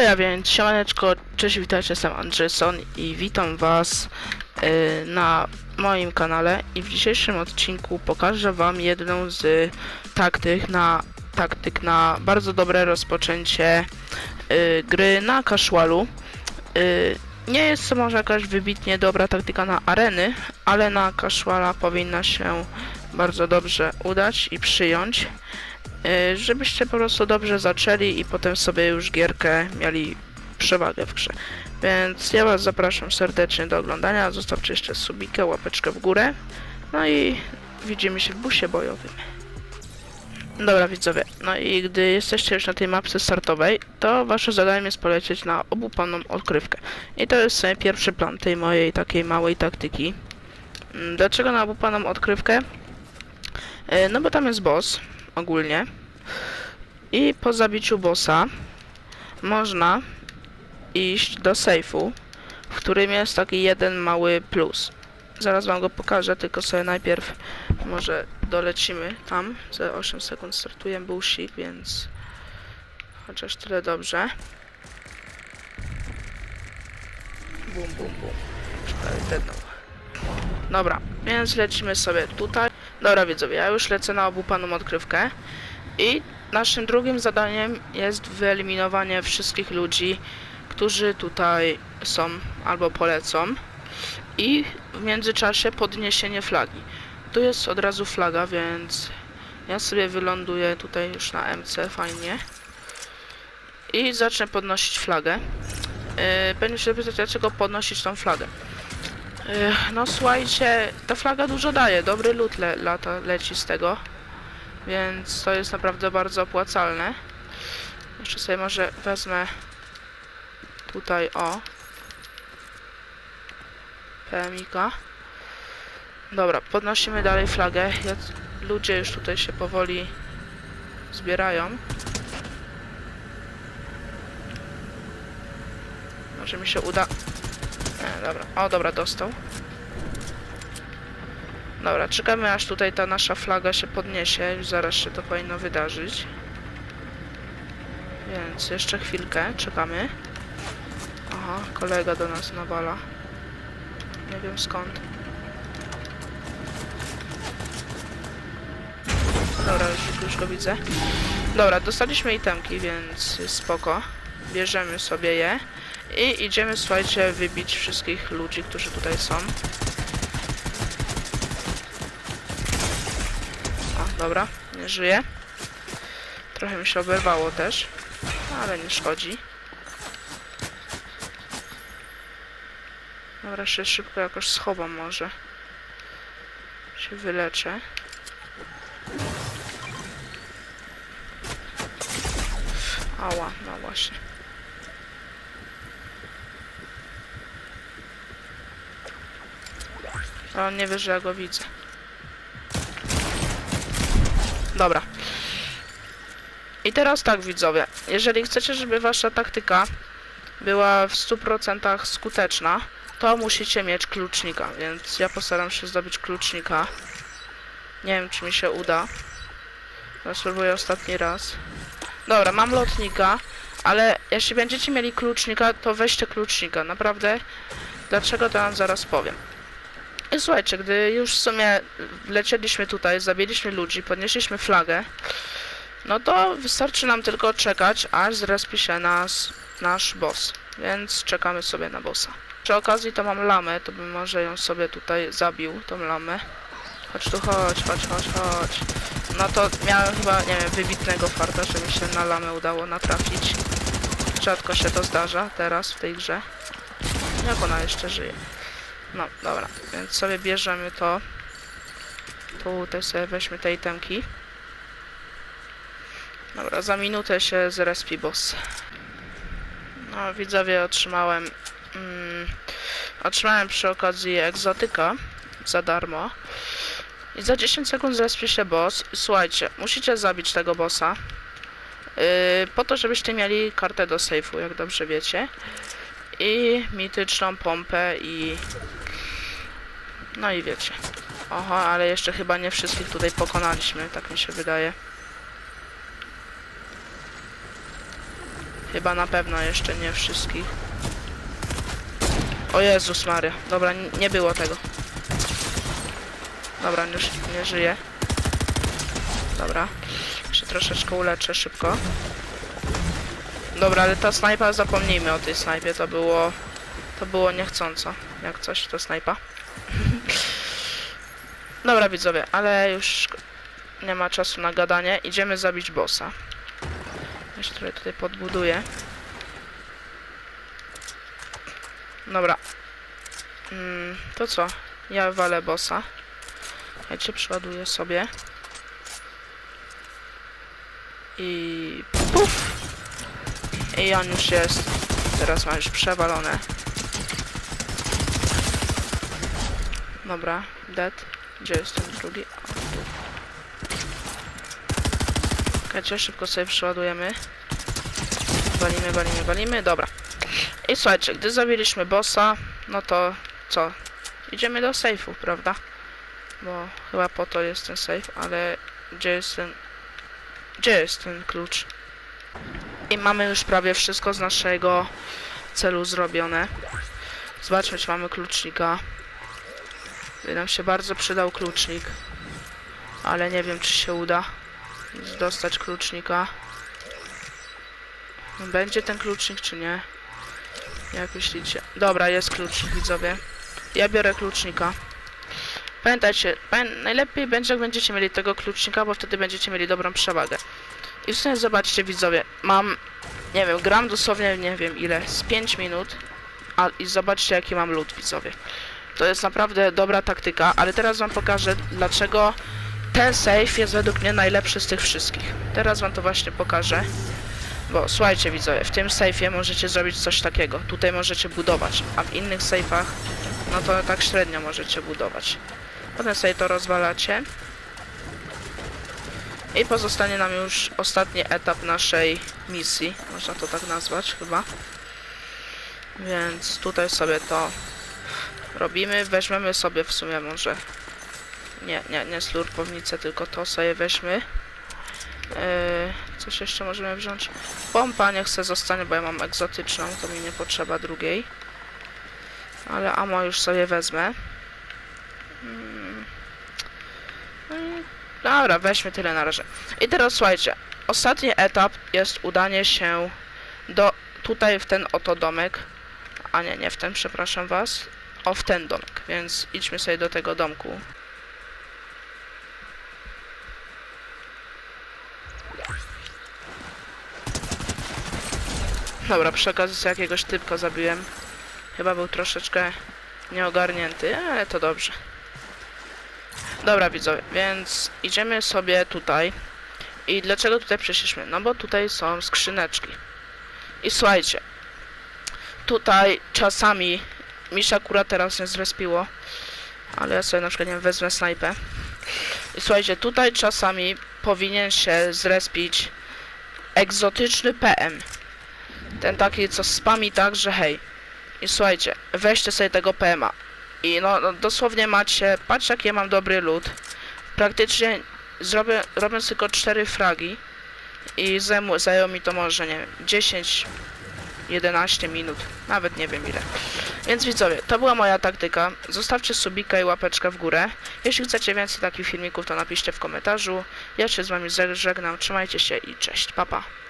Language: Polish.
Okej, a więc siemaneczko, cześć, witajcie, jestem Andrzejson i witam was y, na moim kanale i w dzisiejszym odcinku pokażę wam jedną z taktyk na taktyk na bardzo dobre rozpoczęcie y, gry na casualu. Y, nie jest to może jakaś wybitnie dobra taktyka na areny, ale na casuala powinna się bardzo dobrze udać i przyjąć. Y, żebyście po prostu dobrze zaczęli i potem sobie już gierkę mieli przewagę w grze. Więc ja was zapraszam serdecznie do oglądania, zostawcie jeszcze subikę, łapeczkę w górę, no i widzimy się w busie bojowym. Dobra widzowie, no i gdy jesteście już na tej mapce startowej, to wasze zadanie jest polecieć na obupaną odkrywkę. I to jest pierwszy plan tej mojej takiej małej taktyki. Mm, Dlaczego na obupaną odkrywkę? Y, No bo tam jest boss, ogólnie. I po zabiciu bossa można iść do sejfu, w którym jest taki jeden mały plus. Zaraz wam go pokażę, tylko sobie najpierw może dolecimy tam. Za 8 sekund startuje bullshit, więc chociaż tyle dobrze. Bum, bum, bum. Prawie. Dobra, więc lecimy sobie tutaj. Dobra widzowie, ja już lecę na obupaną odkrywkę i naszym drugim zadaniem jest wyeliminowanie wszystkich ludzi, którzy tutaj są albo polecą i w międzyczasie podniesienie flagi. Tu jest od razu flaga, więc ja sobie wyląduję tutaj już na MC, fajnie. I zacznę podnosić flagę. Yy, Będzie się pytać, dlaczego podnosić tą flagę. No słuchajcie, ta flaga dużo daje, dobry lód le lata leci z tego, więc to jest naprawdę bardzo opłacalne. Jeszcze sobie może wezmę tutaj o PMika. Dobra, podnosimy dalej flagę. Ludzie już tutaj się powoli zbierają. Może mi się uda. Nie, dobra. O, dobra, dostał. Dobra, czekamy aż tutaj ta nasza flaga się podniesie. Już zaraz się to powinno wydarzyć. Więc jeszcze chwilkę, czekamy. Aha, kolega do nas nawala. Nie wiem skąd. Dobra, już, już go widzę. Dobra, dostaliśmy itemki, więc spoko. Bierzemy sobie je. I idziemy, słuchajcie, wybić wszystkich ludzi, którzy tutaj są. O, dobra, nie żyje. Trochę mi się oberwało też, ale nie szkodzi. Dobra, się szybko jakoś schowam może. Się wyleczę. Ała, no właśnie. A on nie wie, że ja go widzę. Dobra. I teraz tak, widzowie. Jeżeli chcecie, żeby wasza taktyka była w 100% skuteczna, to musicie mieć klucznika, więc ja postaram się zdobyć klucznika. Nie wiem, czy mi się uda. Spróbuję ostatni raz. Dobra, mam lotnika, ale jeśli będziecie mieli klucznika, to weźcie klucznika, naprawdę. Dlaczego, to wam zaraz powiem. I słuchajcie, gdy już w sumie lecieliśmy tutaj, zabiliśmy ludzi, podnieśliśmy flagę, no to wystarczy nam tylko czekać, aż zrespi się nas, nasz boss. Więc czekamy sobie na bossa. Przy okazji to mam lamę, to bym może ją sobie tutaj zabił, tą lamę. Chodź tu, chodź, chodź, chodź, chodź. No to miałem chyba, nie wiem, wybitnego farta, że mi się na lamę udało natrafić. Rzadko się to zdarza teraz w tej grze. Jak ona jeszcze żyje. No, dobra, więc sobie bierzemy to. Tutaj sobie weźmy te itemki. Dobra, za minutę się zrespi boss. No, widzowie, otrzymałem... Mm, otrzymałem przy okazji egzotyka za darmo. I za 10 sekund zrespi się boss. Słuchajcie, musicie zabić tego bossa. Yy, po to, żebyście mieli kartę do sejfu, jak dobrze wiecie. I mityczną pompę i... No i wiecie. Oho, ale jeszcze chyba nie wszystkich tutaj pokonaliśmy, tak mi się wydaje. Chyba na pewno jeszcze nie wszystkich. O Jezus Maria. Dobra, nie było tego. Dobra, już nie żyje. Dobra. Jeszcze troszeczkę uleczę szybko. Dobra, ale ta snajpa, zapomnijmy o tej snajpie, to było... To było niechcąco. Jak coś, to snajpa. Dobra widzowie, ale już nie ma czasu na gadanie. Idziemy zabić bossa. Się trochę tutaj podbuduję. Dobra. Mm, to co? Ja walę bossa. Ja cię przeładuję sobie. I puf! I on już jest. Teraz ma już przewalone. Dobra, dead. Gdzie jest ten drugi? Czekajcie, szybko sobie przeładujemy. Walimy, walimy, walimy. Dobra. I słuchajcie, gdy zabiliśmy bossa, no to co? Idziemy do sejfu, prawda? Bo chyba po to jest ten safe, ale gdzie jest ten... Gdzie jest ten klucz? I mamy już prawie wszystko z naszego celu zrobione. Zobaczmy, czy mamy klucznika. By nam się bardzo przydał klucznik. Ale nie wiem, czy się uda dostać klucznika. Będzie ten klucznik, czy nie? Jak myślicie? Dobra, jest klucznik, widzowie. Ja biorę klucznika. Pamiętajcie, pamię najlepiej będzie, jak będziecie mieli tego klucznika, bo wtedy będziecie mieli dobrą przewagę. I w sumie zobaczcie, widzowie, mam, nie wiem, gram dosłownie, nie wiem ile, z 5 minut, a i zobaczcie, jaki mam lód, widzowie. To jest naprawdę dobra taktyka, ale teraz wam pokażę, dlaczego ten safe jest według mnie najlepszy z tych wszystkich. Teraz wam to właśnie pokażę. Bo słuchajcie widzowie, w tym sejfie możecie zrobić coś takiego. Tutaj możecie budować, a w innych sejfach no to tak średnio możecie budować. Potem sobie to rozwalacie. I pozostanie nam już ostatni etap naszej misji. Można to tak nazwać chyba. Więc tutaj sobie to robimy. Weźmiemy sobie w sumie może... Nie, nie, nie slurpownicę, tylko to sobie weźmy. Yy, coś jeszcze możemy wziąć. Pompa niech se zostanie, bo ja mam egzotyczną, to mi nie potrzeba drugiej. Ale amo już sobie wezmę. I Dobra, weźmy tyle na razie. I teraz słuchajcie, ostatni etap jest udanie się do tutaj w ten oto domek. A nie, nie w ten, przepraszam was. O, w ten domek, więc idźmy sobie do tego domku. Dobra, przy okazji jakiegoś typka zabiłem. Chyba był troszeczkę nieogarnięty, ale to dobrze. Dobra widzowie, więc idziemy sobie tutaj. I dlaczego tutaj przyszliśmy? No bo tutaj są skrzyneczki. I słuchajcie, tutaj czasami mi się akurat teraz nie zrespiło, ale ja sobie na przykład nie wiem, wezmę snajpę. I słuchajcie, tutaj czasami powinien się zrespić egzotyczny PM. Ten taki, co spami tak, że hej. I słuchajcie, weźcie sobie tego PMA. I no, no dosłownie macie, patrz jaki ja mam dobry lód. Praktycznie zrobię, robiąc tylko 4 fragi i zajęło mi to może, nie wiem, 10, 11 minut, nawet nie wiem ile. Więc widzowie, to była moja taktyka. Zostawcie subika i łapeczkę w górę. Jeśli chcecie więcej takich filmików, to napiszcie w komentarzu. Ja się z wami żegnam, trzymajcie się i cześć, papa. Pa.